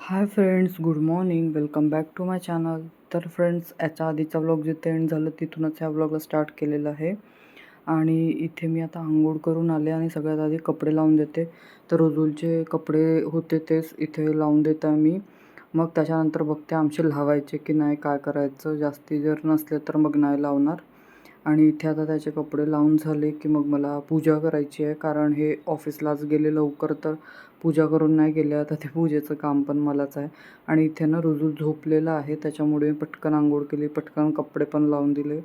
Hi friends good morning welcome back to my channel तर friends याच्या आधीचा vlog जिथे एंड झालं तिथूनच ह्या व्लॉगला स्टार्ट केलेलं आहे. आणि इथे मी आता आंघोळ करून आले आणि सगळ्यात आधी कपडे लावून देते. तर रोजूलचे कपडे होते तेच इथे लावून देत आहे मी मग त्याच्यानंतर बघते आमचे लावायचे की नाही काय करायचं. जास्ती जर नसले तर मग नाही लावणार. आणि इथे आता त्याचे कपडे लावून झाले की मग मला पूजा करायची आहे. कारण हे ऑफिसलाच गेले लवकर तर पूजा करून नाही गेले. आता ते पूजेचं काम पण मलाच आहे. आणि इथे ना रुजू झोपलेला आहे. त्याच्यामुळे पटकन आंघोळ केली पटकन कपडे पण लावून दिले.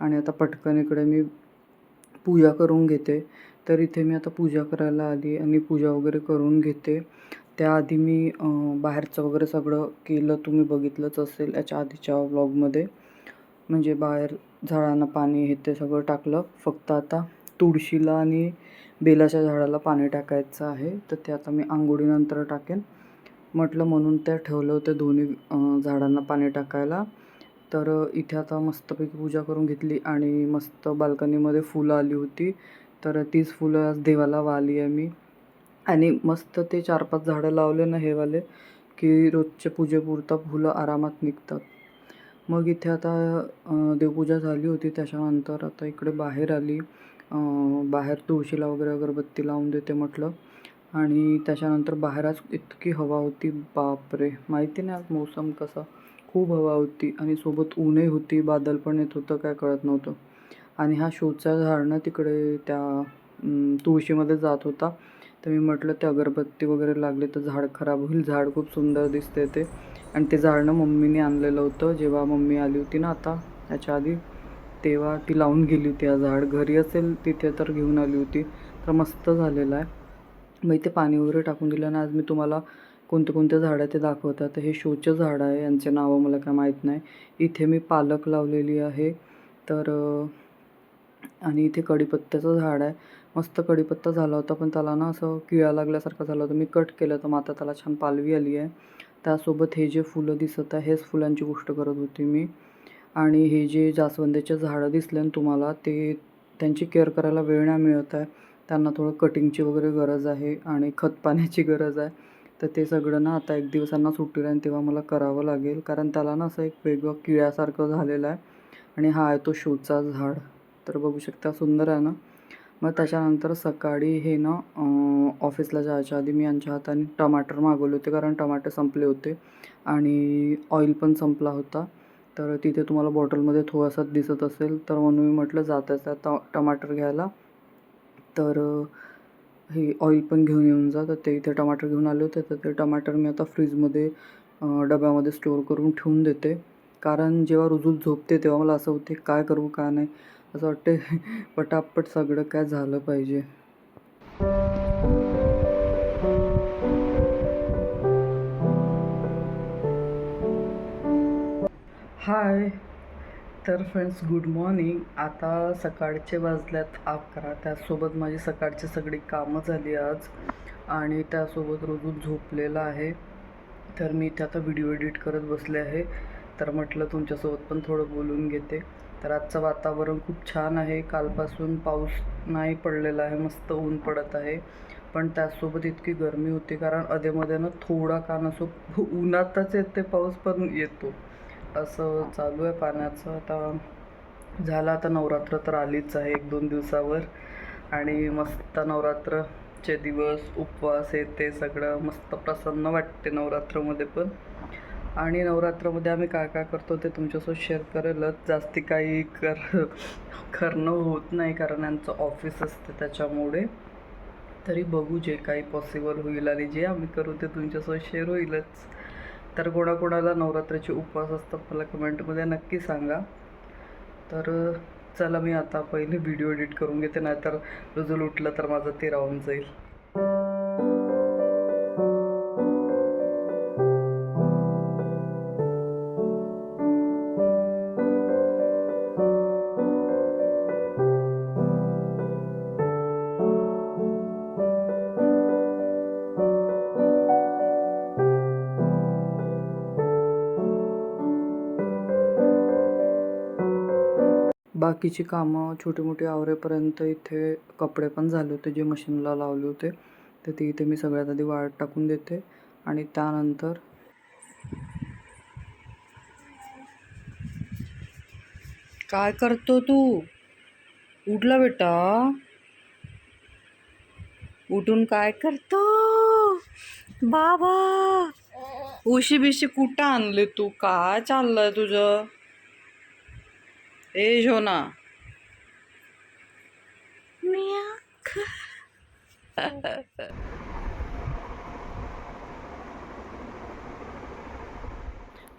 आणि आता पटकन इकडे मी पूजा करून घेते. तर इथे मी आता पूजा करायला आली आणि पूजा वगैरे करून घेते. त्याआधी मी बाहेरचं वगैरे सगळं केलं. तुम्ही बघितलंच असेल याच्या आधीच्या व्लॉगमध्ये म्हणजे बाहेर झाडांना पाणी हे ते सगळं टाकलं. फक्त आता तुळशीला आणि बेलाच्या झाडाला पाणी टाकायचं आहे. तर ते आता मी आंघोळीनंतर टाकेन. म्हटलं म्हणून त्या ठेवलं होतं दोन्ही झाडांना पाणी टाकायला. तर इथे आता मस्तपैकी पूजा करून घेतली आणि मस्त बाल्कनीमध्ये फुलं आली होती. तर तीच फुलं आज देवाला वाली आहे मी. आणि मस्त ते चार पाच झाडं लावले ना हे वाले की रोजच्या पूजेपुरता फुलं आरामात निघतात. मग इथे आता देवपूजा झाली होती त्याच्यानंतर आता इकडे बाहेर आली. बाहेर तुळशीला वगैरे अगरबत्ती लावून देते म्हटलं. आणि त्याच्यानंतर बाहेर आज इतकी हवा होती बापरे! माहिती नाही आज मोसम कसा. खूप हवा होती आणि सोबत ऊनही होती बादल पण येत होतं काय कळत नव्हतं. आणि हा शोचा झाड ना तिकडे त्या तुळशीमध्ये जात होता. तर मी म्हटलं ते अगरबत्ती वगैरे लागले तर झाड खराब होईल. झाड खूप सुंदर दिसते ते. आणि ते झाड ना मम्मीने आणलेलं होतं. जेव्हा मम्मी आली होती ना आता त्याच्या आधी तेव्हा ती लावून गेली होती हा झाड. घरी असेल तिथे तर घेऊन आली होती. तर मस्त झालेलं आहे. मग इथे पाणी वगैरे टाकून दिलं आणि आज मी तुम्हाला कोणते कोणते झाडं आहे ते दाखवतात. तर हे शोचं झाड आहे. यांचे नावं मला काय माहीत नाही. इथे मी पालक लावलेली आहे. तर आणि इथे कढीपत्त्याचं झाड आहे. मस्त कढीपत्ता झाला होता पण त्याला ना असं किळा लागल्यासारखं झालं होतं. मी कट केलं तर मग आता त्याला छान पालवी आली आहे. त्यासोबत हे जे फुलं दिसत आहे हेच फुलांची गोष्ट करत होती मी. आणि हे जे जास्वंदीचे झाडं दिसले ना तुम्हाला ते त्यांची केअर करायला वेळ नाही मिळत आहे. त्यांना थोडं कटिंगची वगैरे गरज आहे आणि खत पाण्याची गरज आहे. तर ते सगळं ना आता एक दिवसांना सुट्टी राहील तेव्हा मला करावं लागेल. कारण त्याला ना असं एक वेगळं किळ्यासारखं झालेलं आहे. आणि हा आहे तो शोचा झाड. तर बघू शकता सुंदर आहे ना? मग त्याच्यानंतर सकाळी हे ना ऑफिसला जायच्या आधी मी यांच्या हाताने टमाटर मागवले होते कारण टमाटे संपले होते आणि ऑइल पण संपला होता. तर तिथे तुम्हाला बॉटलमध्ये थोडासा दिसत असेल तर म्हणून मी म्हटलं जाताच आता टमाटर घ्यायला. तर हे ऑइल पण घेऊन येऊन जा. तर ते इथे टमाटर घेऊन आले होते तर ते टमाटर मी आता फ्रीजमध्ये डब्यामध्ये स्टोअर करून ठेवून देते. कारण जेव्हा रुजूल झोपते तेव्हा मला असं होते काय करू काय नाही? असं वाटते पटापट सगळं काय झालं पाहिजे. हाय तर फ्रेंड्स गुड मॉर्निंग आता सकाळचे वाजल्यात अकरा. त्यासोबत माझी सकाळची सगळी कामं झाली आज आणि त्यासोबत रोजू झोपलेला आहे. तर मी ते आता व्हिडिओ एडिट करत बसले आहे. तर म्हटलं तुमच्यासोबत पण थोडं बोलून घेते. तर आजचं वातावरण खूप छान आहे. कालपासून पाऊस नाही पडलेला आहे. मस्त ऊन पडत आहे. पण त्याचसोबत इतकी गरमी होती कारण अधेमध्ये ना थोडा कान असो उन्हातच येते पाऊस पण येतो. असं चालू आहे पाण्याचं. आता झालं आता नवरात्र तर आलीच आहे एक दोन दिवसावर. आणि मस्त नवरात्रचे दिवस उपवास हे ते सगळं मस्त प्रसन्न वाटते नवरात्रमध्ये पण. आणि नवरात्रामध्ये आम्ही काय काय करतो ते तुमच्यासोबत शेअर करेलच. जास्ती काही कर करणं होत नाही कारण यांचं ऑफिस असते त्याच्यामुळे. तरी बघू जे काही पॉसिबल होईल आणि जे आम्ही करू ते तुमच्यासोबत शेअर होईलच. तर कोणाकोणाला नवरात्राचे उपवास असतात मला कमेंटमध्ये नक्की सांगा. तर चला मी आता पहिले व्हिडिओ एडिट करून घेते नाहीतर रुजूल उठलं तर माझं ते राहून जाईल. बाकीची कामं छोटे मोठी आवरेपर्यंत इथे कपडे पण झाले होते जे मशीनला लावले होते. तर ती इथे मी सगळ्यात आधी वाळत टाकून देते आणि त्यानंतर काय करतो तू? उठला बेटा. उठून काय करतो? बाबा. उशी बिशी कुठं आणले तू? काय चाललंय तुझं? এই সোনা মিয়া।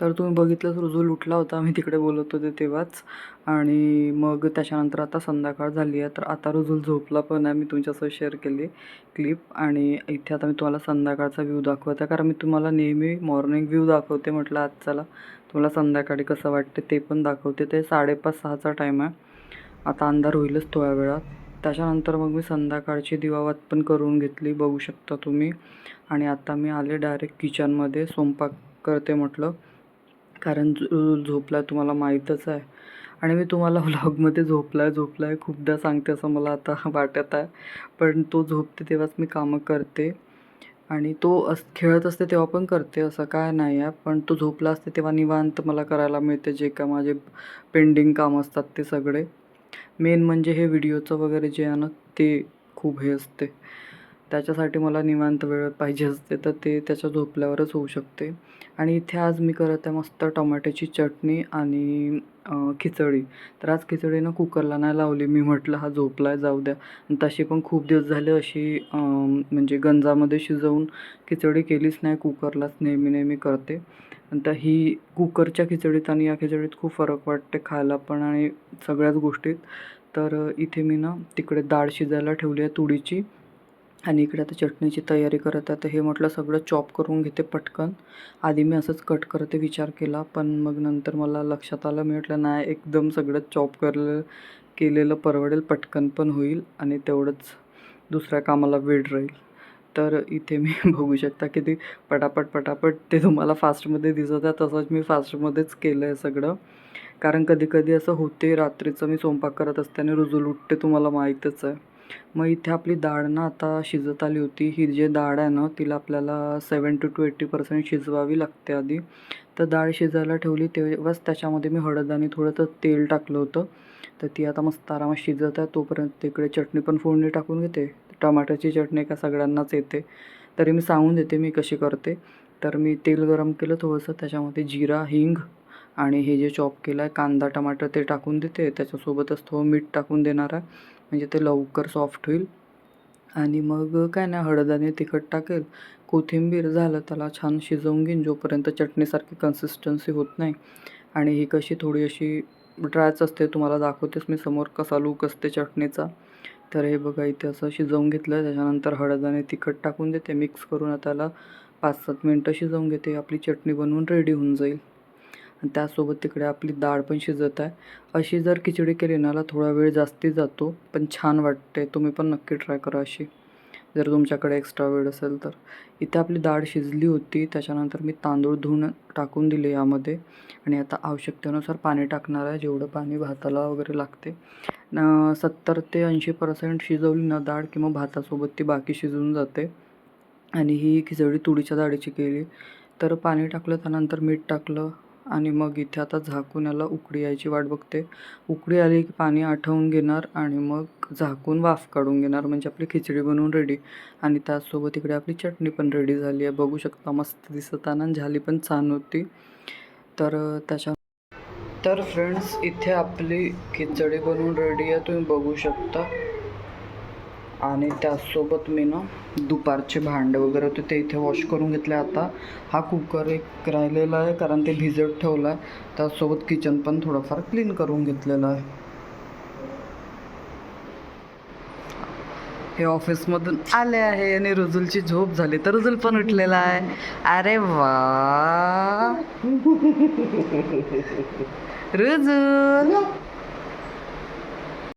तर तुम्ही बघितलंच रुजूल उठला होता मी तिकडे बोलत होते तेव्हाच. आणि मग त्याच्यानंतर आता संध्याकाळ झाली आहे तर आता रुजूल झोपला पण आहे. मी तुमच्यासोबत शेअर केली क्लिप आणि इथे आता मी तुम्हाला संध्याकाळचा व्ह्यू दाखवते. कारण मी तुम्हाला नेहमी मॉर्निंग व्ह्यू दाखवते म्हटलं आज चला. तुम्हाला संध्याकाळी कसं वाटते ते पण दाखवते. ते साडेपाच सहाचा टाईम आहे. आता अंधार होईलच थोड्या वेळात. त्याच्यानंतर मग मी संध्याकाळची दिवावात पण करून घेतली बघू शकता तुम्ही. आणि आता मी आले डायरेक्ट किचनमध्ये स्वयंपाक करते म्हटलं. कारण झो- झोपला तुम्हाला माहीतच आहे. आणि मी तुम्हाला व्लॉगमध्ये झोपलाय झोपलाय खूपदा सांगते असं मला आता वाटत आहे. पण तो झोपते तेव्हाच मी कामं करते. आणि तो अस खेळत असते तेव्हा पण करते असं काय नाही आहे. पण तो झोपला असते तेव्हा निवांत मला करायला मिळते जे का माझे पेंडिंग काम असतात ते सगळे. मेन म्हणजे हे व्हिडिओचं वगैरे जे आहे ना ते खूप हे असते. त्याच्यासाठी मला निवांत वेळ पाहिजे असते तर ते त्याच्या झोपल्यावरच होऊ शकते. आणि इथे आज मी करत आहे मस्त टोमॅटोची चटणी आणि खिचडी. तर आज खिचडी ना कुकरला नाही लावली. मी म्हटलं हा झोपला आहे जाऊ द्या. तशी पण खूप दिवस झाले अशी म्हणजे गंजामध्ये शिजवून खिचडी केलीच नाही. कुकरलाच नेहमी नेहमी करते. आणि तर ही कुकरच्या खिचडीत आणि या खिचडीत खूप फरक वाटते खायला पण आणि सगळ्याच गोष्टीत. तर इथे मी ना तिकडे डाळ शिजायला ठेवली आहे तुडीची आणि इकडे आता चटणीची तयारी करत आहे. तर हे म्हटलं सगळं चॉप करून घेते पटकन. आधी मी असंच कट करते विचार केला पण मग नंतर मला लक्षात आलं मी म्हटलं नाही एकदम सगळं चॉप करलं केलेलं परवडेल पटकन पण होईल आणि तेवढंच दुसऱ्या कामाला वेळ राहील. तर इथे मी बघू शकता की ते पटापट पटापट ते तुम्हाला फास्टमध्ये दिसत आहे. तसंच मी फास्टमध्येच केलं आहे सगळं. कारण कधी कधी असं होते रात्रीचं मी स्वयंपाक करत असते आणि रुजूल उठते तुम्हाला माहीतच आहे. मग इथे आपली डाळ ना आता शिजत आली होती. ही जे डाळ आहे ना तिला आपल्याला सेवन टू एट्टी पर्सेंट शिजवावी लागते आधी. तर डाळ शिजायला ठेवली तेव्हाच त्याच्यामध्ये मी हळद आणि थोडंसं तेल टाकलं होतं. तर ती आता मस्त आरामात शिजत आहे. तोपर्यंत तिकडे चटणी पण फोडणी टाकून घेते. टमाट्याची चटणी का सगळ्यांनाच येते. तरी मी सांगून देते मी कशी करते. तर मी तेल गरम केलं थोडंसं. त्याच्यामध्ये जिरा हिंग आणि हे जे चॉप केलं आहे कांदा टमाटर ते टाकून देते. त्याच्यासोबतच थोडं मीठ टाकून देणार आहे. म्हणजे ते लवकर सॉफ्ट होईल. आणि मग काय नाही हळद आणि तिखट टाकेल. कोथिंबीर झालं त्याला छान शिजवून घेईन. जोपर्यंत चटणीसारखी कन्सिस्टन्सी होत नाही. आणि ही कशी थोडी अशी ड्रायच असते तुम्हाला दाखवतेच मी समोर कसा लूक असते चटणीचा. तर हे बघा इथे असं शिजवून घेतलं त्याच्यानंतर हळद आणि तिखट टाकून देते. मिक्स करून त्याला पाच सात मिनटं शिजवून घेते. आपली चटणी बनवून रेडी होऊन जाईल. आणि त्यासोबत तिकडे आपली डाळ पण शिजत आहे. अशी जर खिचडी केली नाला थोडा वेळ जास्ती जातो पण छान वाटते. तुम्ही पण नक्की ट्राय करा अशी. जर तुमच्याकडे एक्स्ट्रा वेळ असेल तर. इथे आपली डाळ शिजली होती त्याच्यानंतर मी तांदूळ धुवून टाकून दिले यामध्ये. आणि आता आवश्यकतेनुसार पाणी टाकणार आहे जेवढं पाणी भाताला वगैरे लागते. न सत्तर ते ऐंशी पर्सेंट शिजवली ना डाळ किंवा भातासोबत ती बाकी शिजून जाते. आणि ही खिचडी तुरीच्या डाळीची केली. तर पाणी टाकलं त्यानंतर मीठ टाकलं. आणि मग इथे आता झाकून याला उकडी यायची वाट बघते. उकडी आली की पाणी आठवून घेणार आणि मग झाकून वाफ काढून घेणार. म्हणजे आपली खिचडी बनवून रेडी आणि त्याचसोबत इकडे आपली चटणी पण रेडी झाली आहे. बघू शकता मस्त दिसत आहे आणि झाली पण छान होती. तर त्याच्या तर फ्रेंड्स इथे आपली खिचडी बनवून रेडी आहे. तुम्ही बघू शकता. आणि त्याचसोबत मी ना दुपारचे भांडे वगैरे होते ते इथे वॉश करून घेतले आता. हा कुकर एक राहिलेला आहे कारण ते भिजत ठेवला आहे त्याचसोबत किचन पण थोडंफार क्लीन करून घेतलेलं आहे. हे ऑफिसमधून आले आहे आणि रुजुलची झोप झाली तर रुजुल पण उठलेला आहे. अरे वा! रुजुल!